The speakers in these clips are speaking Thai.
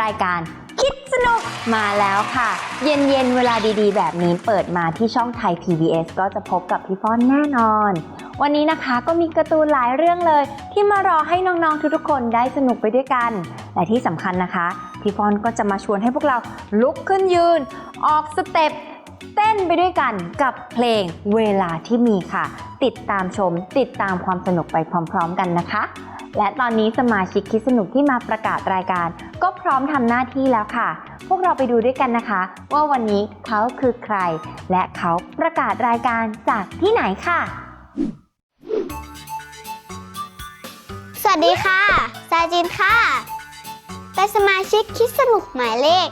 รายการคิดสนุกมาแล้วค่ะ เย็นๆ เวลาดีๆ แบบนี้เปิดมาที่ช่องไทย PBS ก็จะพบกับพี่ฟ้อนแน่นอน วันนี้นะคะก็มีการ์ตูนหลายเรื่องเลย ที่มารอให้น้องๆ ทุกๆ คนได้สนุกไปด้วยกัน และที่สำคัญนะคะ พี่ฟอนก็จะมาชวนให้พวกเราลุกขึ้นยืน ออกสเต็ป เต้นไปด้วยกันกับเพลงเวลาที่มีค่ะ ติดตามชม ติดตามความสนุกไปพร้อม ๆ กันนะคะ และตอนนี้สมาชิกคิดสนุกที่มาประกาศรายการ ก็พร้อมทำหน้าที่แล้วค่ะ พวกเราไปดูด้วยกันนะคะ ว่าวันนี้เขาคือใคร และเขาประกาศรายการจากที่ไหนค่ะ สวัสดีค่ะซาจินค่ะ เป็นสมาชิกคิดสนุกหมายเลข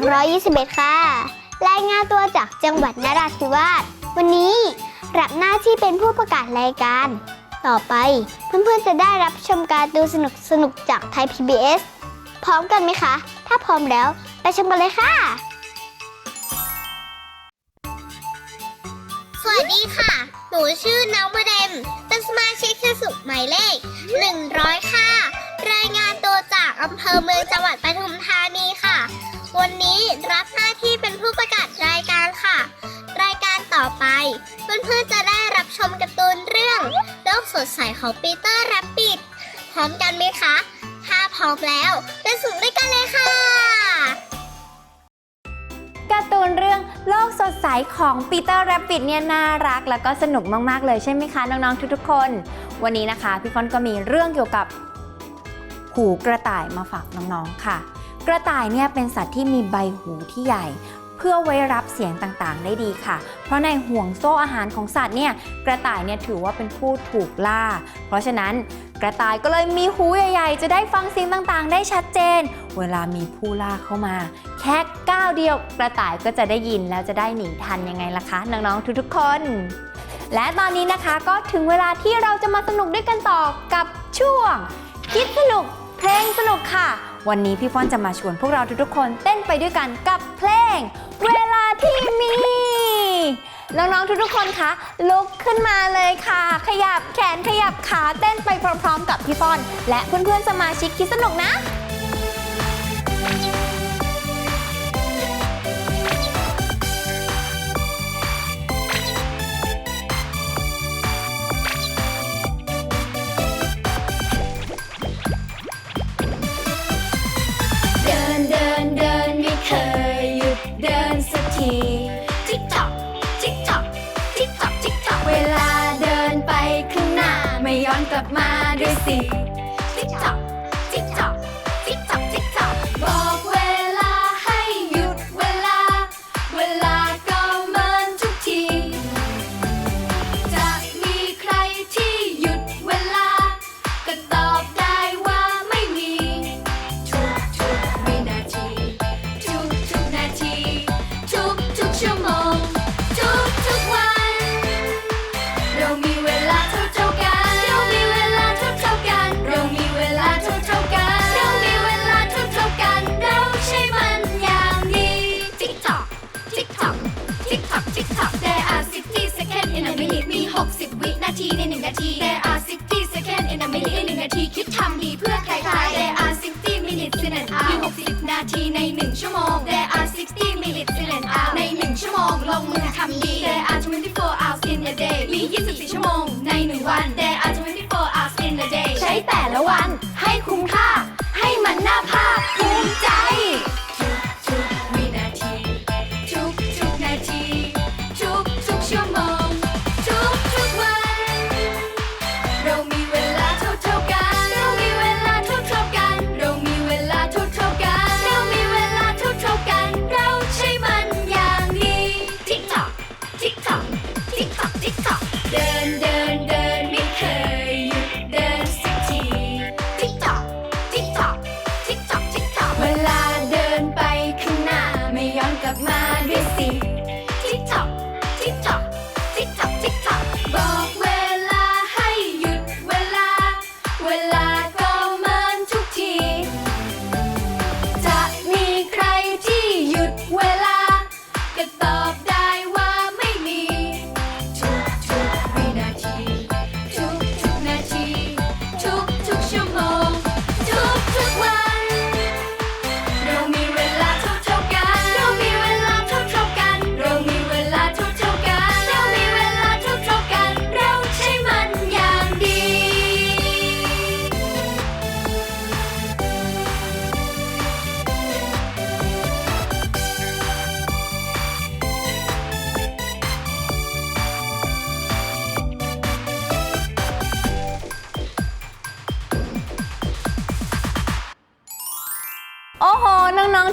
321 ค่ะ รายงานตัวจากจังหวัดนราธิวาส วันนี้รับหน้าที่เป็นผู้ประกาศรายการ ต่อไปเพื่อนๆจะได้รับชมการดูสนุกสนุกๆจากไทย PBS พร้อมกันไหมคะ ถ้าพร้อมแล้ว ไปชมกันเลยค่ะ สวัสดีค่ะ หนูชื่อน้องโมเดม เป็นสมาชิกคสุขหมายเลข 100 ค่ะ รายงานตัวจากอำเภอเมืองจังหวัดปทุมธาน วันนี้รับหน้าที่เป็นผู้ประกาศรายการค่ะ รายการต่อไป เพื่อนๆจะได้รับชมการ์ตูนเรื่อง โลกสดใสของปีเตอร์แรปปิดพร้อมกันไหมคะ ถ้าพร้อมแล้วไปสู่ด้วยกันเลยค่ะการ์ตูนเรื่องโลกสดใสของปีเตอร์แรปปิดเนี่ยน่ารัก แล้วก็สนุกมากๆเลยใช่ไหมคะน้องๆทุกๆคน วันนี้นะคะพี่ฟอนก็มีเรื่องเกี่ยวกับหูกระต่ายมาฝากน้องๆค่ะ กระต่ายเนี่ยเป็นสัตว์ที่มีใบหูที่ใหญ่ เพื่อไว้รับเสียงต่างๆ ได้ดีค่ะ เพราะในห่วงโซ่อาหารของสัตว์เนี่ยกระต่ายเนี่ยถือว่าเป็นผู้ถูกล่า เพราะฉะนั้นกระต่ายก็เลยมีหูใหญ่ๆ จะได้ฟังเสียงต่างๆ ได้ชัดเจน เวลามีผู้ล่าเข้ามา แค่ก้าวเดียวกระต่ายก็จะได้ยินแล้วจะได้หนีทันยังไงล่ะคะน้องๆทุกๆคน และตอนนี้นะคะก็ถึงเวลาที่เราจะมาสนุกด้วยกันต่อกับช่วง คิดสนุกเพลงสนุกค่ะ วันนี้พี่ฟ้อนจะมาชวนพวกเราทุกๆคนเต้นไปด้วยกันกับเพลง เวลาที่มี น้องๆทุกๆคนคะลุกขึ้นมาเลยค่ะ ขยับแขนขยับขาเต้นไปพร้อมๆ กับพี่ฟ้อน และเพื่อนๆสมาชิกคิดสนุกนะ กลับมาด้วยสิ 60วินาทีใน1นาที There are 60 seconds in a minute ใน1นาที คิดทำดีเพื่อใครใคร There are 60 minutes in an hour มี60 นาทีใน1ชั่วโมง There are 60 minutes in an hour ใน1ชั่วโมง ลงมือทำดี There are 24 hours in a day มี 24 ชั่วโมงใน1วัน There are 24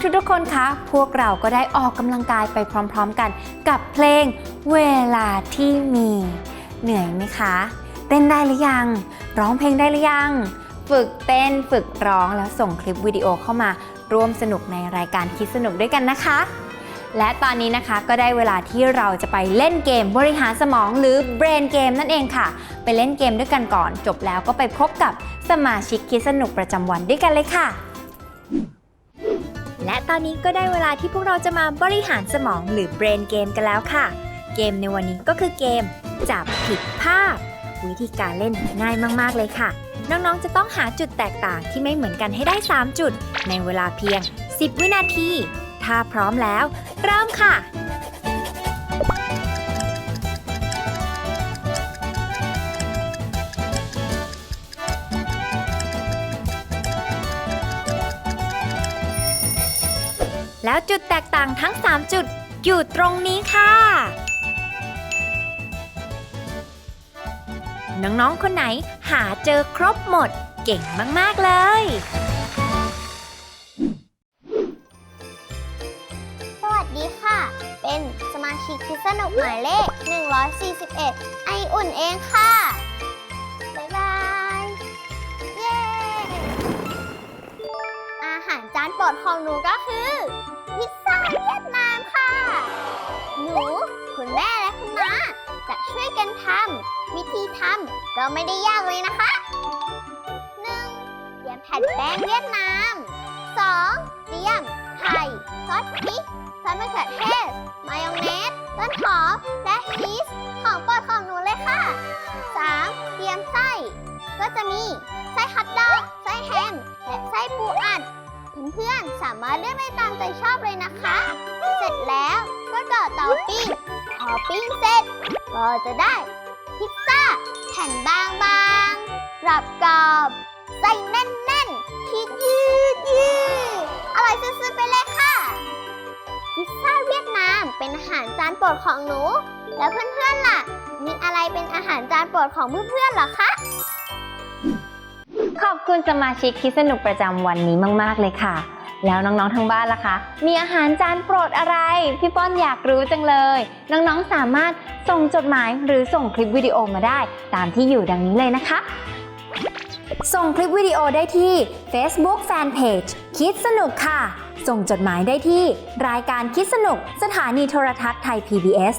ทุกๆคนคะ พวกเราก็ได้ออกกำลังกายไปพร้อมๆกัน กับเพลงเวลาที่มี เหนื่อยไหมคะ เต้นได้หรือยัง ร้องเพลงได้หรือยัง ฝึกเต้นฝึกร้องแล้วส่งคลิปวิดีโอเข้ามาร่วมสนุกในรายการคิดสนุกด้วยกันนะคะ และตอนนี้นะคะก็ได้เวลาที่เราจะไปเล่นเกมบริหารสมองหรือ Brain Game นั่นเองค่ะ ไปเล่นเกมด้วยกันก่อน จบแล้วก็ไปพบกับสมาชิกคิดสนุกประจำวันด้วยกันเลยค่ะและ ตอนนี้ก็ได้เวลาที่พวกเราจะมาบริหารสมองหรือ Brain Game กันแล้วค่ะ เกมในวันนี้ก็คือเกม จับผิดภาพ วิธีการเล่นง่ายมากๆเลยค่ะ น้องๆจะต้องหาจุดแตกต่างที่ไม่เหมือนกันให้ได้ 3 จุด ในเวลาเพียง 10 วินาที ถ้าพร้อมแล้ว เริ่มค่ะ แล้วจุดแตกต่างทั้ง 3 จุดอยู่ตรงนี้ค่ะ น้องๆ คนไหนหาเจอครบหมดเก่งมาก ๆ เลย สวัสดีค่ะ เป็นสมาชิกคิดสนุกหมายเลข 141 ไออุ่นเองค่ะ บ๊ายบาย เย้ อาหารจานโปรดของหนูก็คือ กันทำวิธีทำก็ไม่ได้ยากเลยนะคะ 1. เตรียมแผ่นแป้งเวียดนาม 2. เตรียมไข่ซอสพริกซอสมะเขือเทศ มายองเนส ต้นหอม และชีส ของโปรดของหนูเลยค่ะ 3. เตรียมไส้ ก็จะมี ไส้ฮัทดอกไส้แฮม และไส้ปูอัด เพื่อนๆ สามารถเลือกได้ตามใจชอบเลยนะคะ เสร็จแล้วก็ต่อเตาปิ้งพอปิ้งเสร็จ ก็จะได้พิซซ่าแผ่นบางๆกรอบกรอบใส่แน่นๆชีสยืดยืดอร่อยสุดๆไปเลยค่ะ พิซซ่าเวียดนามเป็นอาหารจานโปรดของหนู แล้วเพื่อนๆล่ะ มีอะไรเป็นอาหารจานโปรดของเพื่อนๆเหรอคะขอบคุณสมาชิกคิดสนุกประจำวันนี้มาก ๆ เลยค่ะ แล้วน้องๆทางบ้านล่ะคะ มีอาหารจานโปรดอะไร พี่ป้อนอยากรู้จังเลย น้องๆสามารถส่งจดหมายหรือส่งคลิปวิดีโอมาได้ ตามที่อยู่ดังนี้เลยนะคะ ส่งคลิปวิดีโอได้ที่ Facebook Fanpage คิดสนุกค่ะ ส่งจดหมายได้ที่ รายการคิดสนุก สถานีโทรทัศน์ไทย PBS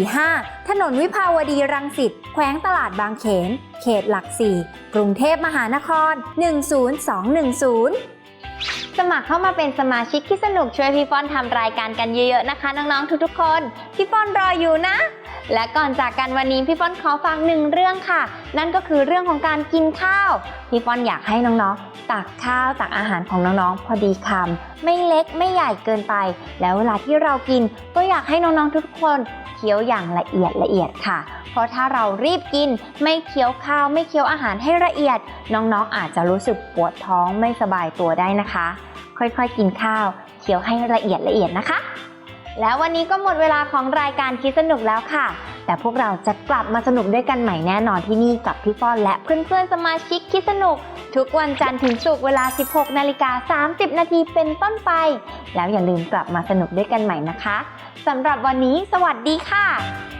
145 ถนนวิภาวดีรังสิต แขวงตลาดบางเขน เขตหลักสี่ กรุงเทพมหานคร 10210 สมัครเข้ามาเป็นสมาชิกคิดสนุกช่วยพี่ฟอนทำรายการกันเยอะๆนะคะ น้องๆทุกๆ คน พี่ฟอนรออยู่นะ และก่อนจากกันวันนี้พี่ฟอนขอฝากหนึ่งเรื่องค่ะ นั่นก็คือเรื่องของการกินข้าว พี่ฟอนอยากให้น้องๆ ตักข้าวตักอาหารของน้องๆ พอดีคำไม่เล็กไม่ใหญ่เกินไป แล้วเวลาที่เรากินก็อยากให้น้องๆทุกคนเคี้ยวอย่างละเอียดละเอียดค่ะ เพราะถ้าเรารีบกินไม่เคี้ยวข้าวไม่เคี้ยวอาหารให้ละเอียด น้องๆอาจจะรู้สึกปวดท้องไม่สบายตัวได้นะคะ ค่อยๆ กินข้าวเคี้ยวให้ละเอียดละเอียดนะคะ แล้ววันนี้ก็หมดเวลาของรายการคิดสนุกแล้วค่ะ แต่พวกเราจะกลับมาสนุกด้วยกันใหม่แน่นอนที่นี่กับพี่ฟอนและเพื่อนๆสมาชิกคิดสนุก ทุกวันจันทร์ถึงศุกร์เวลา 16 นาฬิกา 30 นาทีเป็นต้นไป แล้วอย่าลืมกลับมาสนุกด้วยกันใหม่นะคะสำหรับวันนี้ สวัสดีค่ะ